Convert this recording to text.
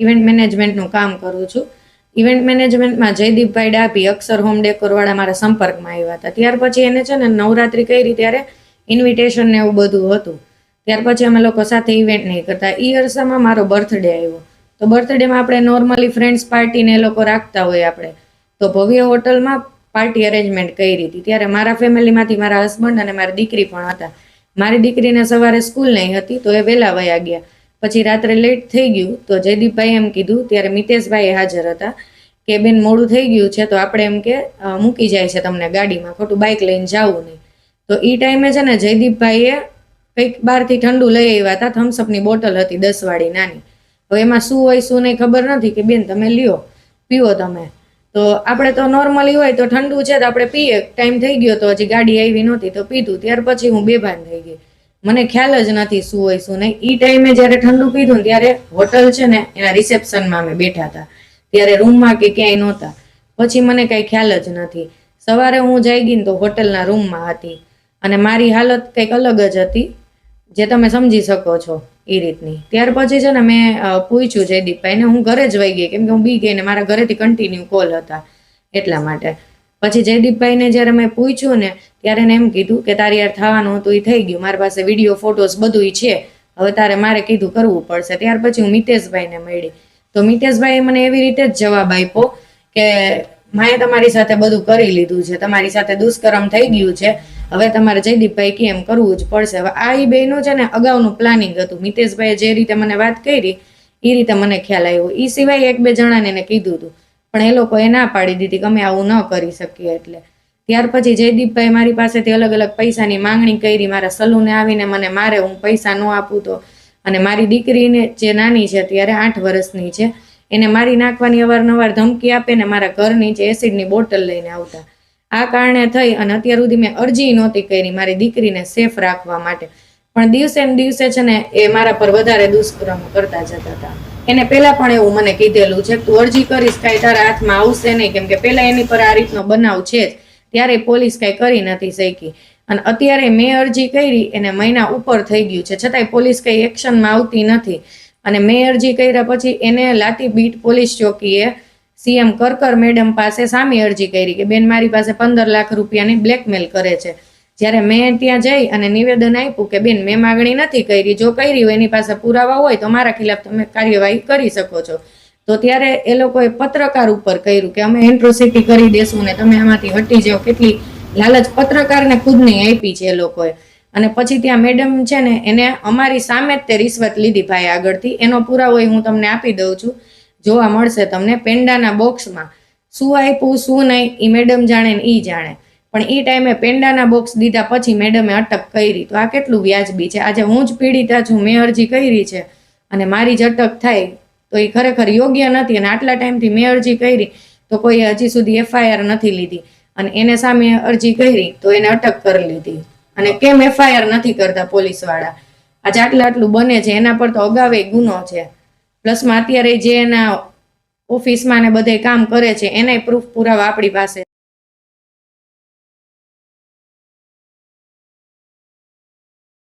Event મેનેજમેન્ટનું કામ કરું છું. ઇવેન્ટ મેનેજમેન્ટમાં જયદીપભાઈ ડાભી, અક્ષર હોમ ડેકોરવાળા મારા સંપર્કમાં આવ્યા હતા. ત્યાર પછી એને છે ને નવરાત્રિ કરી ત્યારે ઇન્વિટેશન ને એવું બધું હતું. ત્યાર પછી અમે લોકો સાથે ઇવેન્ટ નહીં કરતા. એ અરસામાં મારો બર્થડે આવ્યો. તો બર્થડેમાં આપણે નોર્મલી ફ્રેન્ડ્સ પાર્ટીને એ લોકો રાખતા હોય આપણે. તો ભવ્ય હોટલમાં પાર્ટી અરેન્જમેન્ટ કરી હતી. ત્યારે મારા ફેમિલીમાંથી મારા હસબન્ડ અને મારી દીકરી પણ હતા. મારી દીકરીને સવારે સ્કૂલ નહીં હતી, તો એ વહેલા વયા ગયા. પછી રાત્રે લેટ થઈ ગયું તો જયદીપભાઈ એમ કીધું, ત્યારે મિતેશભાઈ હાજર હતા કે બેન મોડું થઈ ગયું છે તો આપણે એમ કે મૂકી જાય છે તમને ગાડીમાં, ખોટું બાઇક લઈને જવું નહીં. તો એ ટાઈમે છે ને જયદીપભાઈએ કંઈક બહારથી ઠંડુ લઈ આવ્યા હતા થમ્સઅપની બોટલ હતી દસવાળી નાની. તો એમાં શું હોય, શું નહીં ખબર નથી કે બેન તમે લ્યો પીવો તમે. તો આપણે તો નોર્મલી હોય તો ઠંડુ છે તો આપણે પીએ. ટાઈમ થઈ ગયો તો હજી ગાડી આવી નહોતી તો પીધું. ત્યાર પછી હું બેભાન થઈ ગઈ. મને ખ્યાલ જ નથી શું હોય, શું નહીં. એ ટાઈમે જ્યારે ઠંડુ પીધું ત્યારે હોટલ છે ને, એના રિસેપ્શનમાં અમે બેઠા હતા. ત્યારે રૂમમાં કે ક્યાંય નહોતા. પછી મને કાંઈ ખ્યાલ જ નથી. સવારે હું જઈ ગઈ ને તો હોટલના રૂમમાં હતી. અને મારી હાલત કંઈક અલગ જ હતી, જે તમે સમજી શકો છો એ રીતની. ત્યાર પછી છે ને મેં પૂછ્યું જયદીપભાઈને, હું ઘરે જ વહી ગઈ. કેમ કે હું બી ગઈ ને મારા ઘરેથી કન્ટિન્યુ કોલ હતા એટલા માટે. પછી જયદીપભાઈને જ્યારે મેં પૂછ્યું ને, ત્યારે એને એમ કીધું કે તારી યાર થવાનું હતું એ થઈ ગયું. મારી પાસે વીડિયો ફોટોસ બધું છે. હવે તારે મારે કીધું કરવું પડશે. ત્યાર પછી હું મિતેશભાઈને મળી. તો મિતેશભાઈએ મને એવી રીતે જ જવાબ આપ્યો કે, માએ તમારી સાથે બધું કરી લીધું છે. તમારી સાથે દુષ્કર્મ થઈ ગયું છે. હવે તમારે જયદીપભાઈ કે એમ કરવું જ પડશે? હવે આ એ બેનું છે ને, અગાઉનું પ્લાનિંગ હતું. મિતેશભાઈએ જે રીતે મને વાત કરી એ રીતે મને ખ્યાલ આવ્યો. એ સિવાય એક બે જણાને એને કીધું હતું. પણ એ લોકોએ ના પાડી દીધી કે અમે આવું ન કરી શકીએ એટલે. ત્યાર પછી જયદીપભાઈ મારી પાસેથી અલગ અલગ પૈસાની માંગણી કરી, મારા સલૂને આવીને મને મારે હું પૈસા ન આપું તો. અને મારી દીકરીને જે નાની છે ત્યારે આઠ વર્ષની છે, એને મારી નાખવાની અવારનવાર ધમકી આપે ને મારા ઘરની જે એસિડની બોટલ લઈને આવતા. આ કારણે થઈ અને અત્યાર સુધી મેં અરજી નહોતી કરી મારી દીકરીને સેફ રાખવા માટે. પણ દિવસે ને દિવસે છે ને એ મારા પર વધારે દુષ્કર્મ કરતા જતા હતા. એને પહેલા પણ એવું મને કીધેલું છે, તું અરજી કરીશ કાંઈ તારા હાથમાં આવશે નહીં. કેમ કે પહેલા એની પર આ રીતનો બનાવ છે જ. ત્યારે પોલીસ કાંઈ કરી નથી શકી. અને અત્યારે મેં અરજી કરી, એને મહિના ઉપર થઈ ગયું છે. છતાંય પોલીસ કંઈ એક્શનમાં આવતી નથી. અને મેં અરજી કર્યા પછી એને લાતી બીટ પોલીસ ચોકીએ સીએમ કરકર મેડમ પાસે સામી અરજી કરી કે બેન મારી પાસે પંદર લાખ રૂપિયાની બ્લેકમેલ કરે છે. જ્યારે મેં ત્યાં જઈ અને નિવેદન આપ્યું કે, બેન, મેં માગણી નથી કરી. જો કરી હોય, એની પાસે પુરાવા હોય, તો મારા ખિલાફ તમે કાર્યવાહી કરી શકો છો. તો ત્યારે એ લોકોએ પત્રકાર ઉપર કર્યું કે, અમે એન્ટ્રોસિટી કરી દેશું ને તમે આમાંથી હટી જાઓ. કેટલી લાલચ પત્રકારને ખુદને આપી છે એ લોકોએ. અને પછી ત્યાં મેડમ છે ને, એને અમારી સામે જ તે રિશ્વત લીધી ભાઈ આગળથી. એનો પુરાવો હું તમને આપી દઉં છું. જોવા મળશે તમને પેંડાના બોક્સમાં શું આપ્યું, શું નહીં એ મેડમ જાણે ને એ જાણે. પણ એ ટાઈમે પેંડાના બોક્સ દીધા પછી મેડમે અટક કરી. તો આ કેટલું વ્યાજબી છે? આજે હું જ પીડિતા છું, મેં અરજી કરી છે અને મારી જ અટક થાય. તો એ ખરેખર યોગ્ય નથી અને આટલા ટાઈમથી મેં અરજી કરી તો કોઈ હજી સુધી એફઆઈઆર નથી લીધી. અને એને સામે અરજી કરી તો એને અટક કરી લીધી. અને કેમ એફઆઈઆર નથી કરતા પોલીસવાળા? આજે આટલું આટલું બને છે, એના પર તો અગાવે ગુનો છે. પ્લસમાં અત્યારે જે એના ઓફિસમાં ને બધે કામ કરે છે, એનાય પ્રૂફ પુરાવા આપણી પાસે